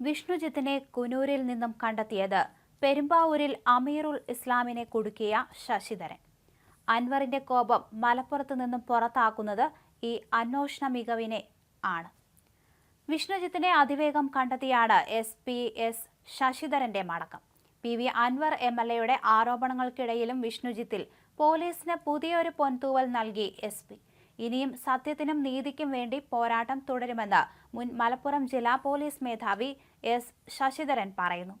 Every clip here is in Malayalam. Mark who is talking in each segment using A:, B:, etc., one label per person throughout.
A: വിഷ്ണുജിത്തിനെ കുനൂരിൽ നിന്നും കണ്ടെത്തിയത് പെരുമ്പാവൂരിൽ അമീറുൽ ഇസ്ലാമിനെ കുടുക്കിയ ശശിധരൻ. അൻവറിന്റെ കോപം മലപ്പുറത്തു നിന്നും പുറത്താക്കുന്നത് ഈ അന്വേഷണ മികവിനെ ആണ്. വിഷ്ണുജിത്തിനെ അതിവേഗം കണ്ടെത്തിയാണ് എസ് പി എസ് ശശിധരന്റെ മടക്കം. P V Anvar M L എയുടെ ആരോപണങ്ങൾക്കിടയിലും വിഷ്ണുജിത്തിൽ പോലീസിന് പുതിയൊരു പൊൻതൂവൽ നൽകി എസ് പി. ഇനിയും സത്യത്തിനും നീതിക്കും വേണ്ടി പോരാട്ടം തുടരുമെന്ന് മുൻ മലപ്പുറം ജില്ലാ പോലീസ് മേധാവി എസ് ശശിധരൻ പറയുന്നു.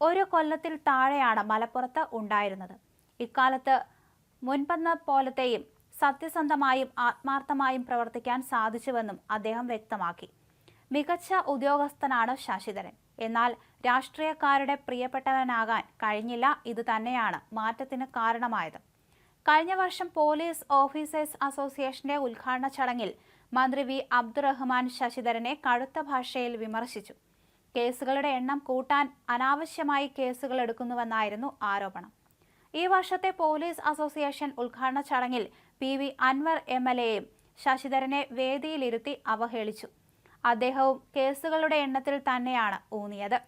A: ഒരു കൊല്ലത്തിൽ താഴെയാണ് മലപ്പുറത്ത് ഉണ്ടായിരുന്നത്. ഇക്കാലത്ത് മുൻപെന്ന പോലത്തെയും സത്യസന്ധമായും ആത്മാർത്ഥമായും പ്രവർത്തിക്കാൻ സാധിച്ചുവെന്നും അദ്ദേഹം വ്യക്തമാക്കി. മികച്ച ഉദ്യോഗസ്ഥനാണ് ശശിധരൻ. എന്നാൽ രാഷ്ട്രീയക്കാരുടെ പ്രിയപ്പെട്ടവനാകാൻ കഴിഞ്ഞില്ല. ഇതുതന്നെയാണ് മാറ്റത്തിന് കാരണമായത്. കഴിഞ്ഞ വർഷം പോലീസ് ഓഫീസേഴ്സ് അസോസിയേഷന്റെ ഉദ്ഘാടന ചടങ്ങിൽ മന്ത്രി വി. അബ്ദുറഹ്മാൻ ശശിധരനെ കടുത്ത ഭാഷയിൽ വിമർശിച്ചു. കേസുകളുടെ എണ്ണം കൂട്ടാൻ അനാവശ്യമായി കേസുകൾ എടുക്കുന്നുവെന്നായിരുന്നു ആരോപണം. ഈ വർഷത്തെ പോലീസ് അസോസിയേഷൻ ഉദ്ഘാടന ചടങ്ങിൽ P. V. Anvar M. L. എയും ശശിധരനെ വേദിയിലിരുത്തി അവഹേളിച്ചു. അദ്ദേഹവും കേസുകളുടെ എണ്ണത്തിൽ തന്നെയാണ് ഊന്നിയത്.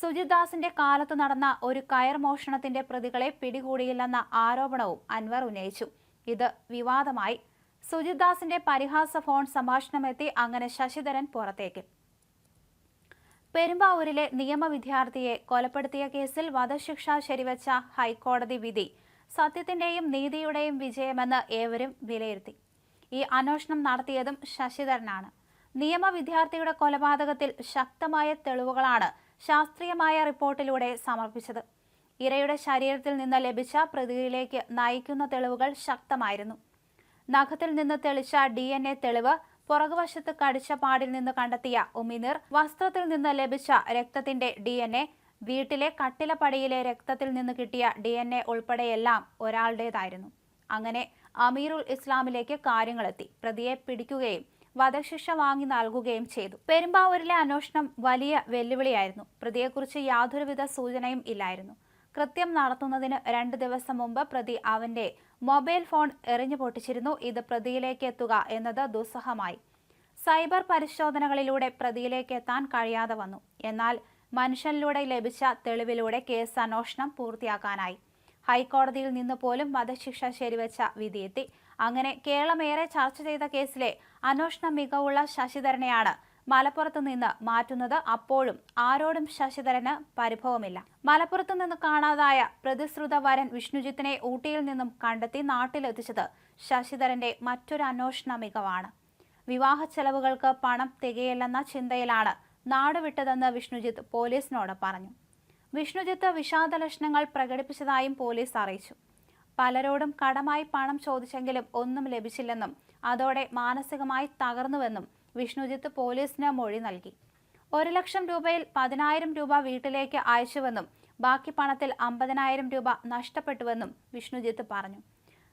A: സുജിദാസിന്റെ കാലത്ത് നടന്ന ഒരു കയർ മോഷണത്തിന്റെ പ്രതികളെ പിടികൂടിയില്ലെന്ന ആരോപണവും അൻവർ ഉന്നയിച്ചു. ഇത് വിവാദമായി. സുജിദാസിന്റെ പരിഹാസ ഫോൺ സംഭാഷണമെത്തി അങ്ങനെ ശശിധരൻ പുറത്തേക്ക്. പെരുമ്പാവൂരിലെ നിയമ വിദ്യാർത്ഥിയെ കൊലപ്പെടുത്തിയ കേസിൽ വധശിക്ഷ ശരിവച്ച ഹൈക്കോടതി വിധി സത്യത്തിന്റെയും നീതിയുടെയും വിജയമെന്ന് ഏവരും വിലയിരുത്തി. ഈ അന്വേഷണം നടത്തിയതും ശശിധരനാണ്. നിയമ വിദ്യാർത്ഥിയുടെ കൊലപാതകത്തിൽ ശക്തമായ തെളിവുകളാണ് ശാസ്ത്രീയമായ റിപ്പോർട്ടിലൂടെ സമർപ്പിച്ചത്. ഇരയുടെ ശരീരത്തിൽ നിന്ന് ലഭിച്ച പ്രതിയിലേക്ക് നയിക്കുന്ന തെളിവുകൾ ശക്തമായിരുന്നു. നഖത്തിൽ നിന്ന് തെളിച്ച ഡി എൻ എ തെളിവ് പുറകുവശത്ത് കടിച്ച പാടിൽ നിന്ന് കണ്ടെത്തിയ ഉമിനീർ വസ്ത്രത്തിൽ നിന്ന് ലഭിച്ച രക്തത്തിന്റെ ഡി എൻ എ വീട്ടിലെ കട്ടിലപ്പടിയിലെ രക്തത്തിൽ നിന്ന് കിട്ടിയ ഡി എൻ എ ഉൾപ്പെടെയെല്ലാം ഒരാളുടേതായിരുന്നു. അങ്ങനെ അമീറുൽ ഇസ്ലാമിലേക്ക് കാര്യങ്ങളെത്തി. പ്രതിയെ പിടിക്കുകയും വധശിക്ഷ വാങ്ങി നൽകുകയും ചെയ്തു. പെരുമ്പാവൂരിലെ അന്വേഷണം വലിയ വെല്ലുവിളിയായിരുന്നു. പ്രതിയെക്കുറിച്ച് യാതൊരുവിധ സൂചനയും ഇല്ലായിരുന്നു. കൃത്യം നടത്തുന്നതിന് രണ്ട് ദിവസം മുമ്പ് പ്രതി അവന്റെ മൊബൈൽ ഫോൺ എറിഞ്ഞു പൊട്ടിച്ചിരുന്നു. ഇത് പ്രതിയിലേക്ക് എത്തുക എന്നത് ദുസ്സഹമായി. സൈബർ പരിശോധനകളിലൂടെ പ്രതിയിലേക്ക് എത്താൻ കഴിയാതെ വന്നു. എന്നാൽ മനുഷ്യനിലൂടെ ലഭിച്ച തെളിവിലൂടെ കേസ് അന്വേഷണം പൂർത്തിയാക്കാനായി. ഹൈക്കോടതിയിൽ നിന്ന് പോലും വധശിക്ഷ ശരിവെച്ച വിധിയെത്തി. അങ്ങനെ കേരളമേറെ ചർച്ച ചെയ്ത കേസിലെ അന്വേഷണ മികവുള്ള ശശിധരനെയാണ് മലപ്പുറത്ത് നിന്ന് മാറ്റുന്നത്. അപ്പോഴും ആരോടും ശശിധരന് പരിഭവമില്ല. മലപ്പുറത്ത് നിന്ന് കാണാതായ പ്രതിശ്രുത വരൻ വിഷ്ണുജിത്തിനെ ഊട്ടിയിൽ നിന്നും കണ്ടെത്തി നാട്ടിലെത്തിച്ചത് ശശിധരന്റെ മറ്റൊരു അന്വേഷണ മികവാണ്. വിവാഹ ചെലവുകൾക്ക് പണം തികയില്ലെന്ന ചിന്തയിലാണ് നാടുവിട്ടതെന്ന് വിഷ്ണുജിത്ത് പോലീസിനോട് പറഞ്ഞു. വിഷ്ണുജിത്ത് വിഷാദ ലക്ഷണങ്ങൾ പ്രകടിപ്പിച്ചതായും പോലീസ് അറിയിച്ചു. പലരോടും കടമായി പണം ചോദിച്ചെങ്കിലും ഒന്നും ലഭിച്ചില്ലെന്നും അതോടെ മാനസികമായി തകർന്നുവെന്നും വിഷ്ണുജിത്ത് പോലീസിന് മൊഴി നൽകി. ഒരു ലക്ഷം രൂപയിൽ പതിനായിരം രൂപ വീട്ടിലേക്ക് അയച്ചുവെന്നും ബാക്കി പണത്തിൽ അമ്പതിനായിരം രൂപ നഷ്ടപ്പെട്ടുവെന്നും വിഷ്ണുജിത്ത് പറഞ്ഞു.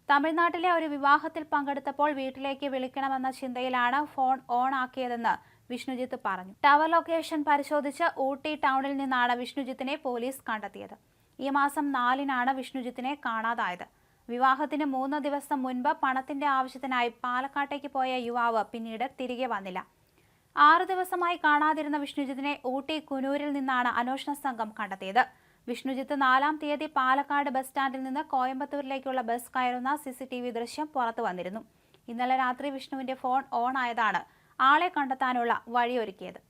A: തമിഴ്നാട്ടിലെ ഒരു വിവാഹത്തിൽ പങ്കെടുത്തപ്പോൾ വീട്ടിലേക്ക് വിളിക്കണമെന്ന ചിന്തയിലാണ് ഫോൺ ഓൺ ആക്കിയതെന്ന് വിഷ്ണുജിത്ത് പറഞ്ഞു. ടവർ ലൊക്കേഷൻ പരിശോധിച്ച് ഊട്ടി ടൗണിൽ നിന്നാണ് വിഷ്ണുജിത്തിനെ പോലീസ് കണ്ടെത്തിയത്. ഈ മാസം നാലിനാണ് വിഷ്ണുജിത്തിനെ കാണാതായത്. വിവാഹത്തിന് മൂന്ന് ദിവസം മുൻപ് പണത്തിന്റെ ആവശ്യത്തിനായി പാലക്കാട്ടേക്ക് പോയ യുവാവ് പിന്നീട് തിരികെ വന്നില്ല. ആറു ദിവസമായി കാണാതിരുന്ന വിഷ്ണുജിത്തിനെ ഊട്ടി കുനൂരിൽ നിന്നാണ് അന്വേഷണ സംഘം കണ്ടെത്തിയത്. വിഷ്ണുജിത്ത് നാലാം തീയതി പാലക്കാട് ബസ് സ്റ്റാൻഡിൽ നിന്ന് കോയമ്പത്തൂരിലേക്കുള്ള ബസ് കയറുന്ന സിസിടിവി ദൃശ്യം പുറത്തു വന്നിരുന്നു. ഇന്നലെ രാത്രി വിഷ്ണുവിന്റെ ഫോൺ ഓൺ ആയതാണ്. ആളെ കണ്ടെത്താനുള്ള വഴിയൊരുക്കിയത്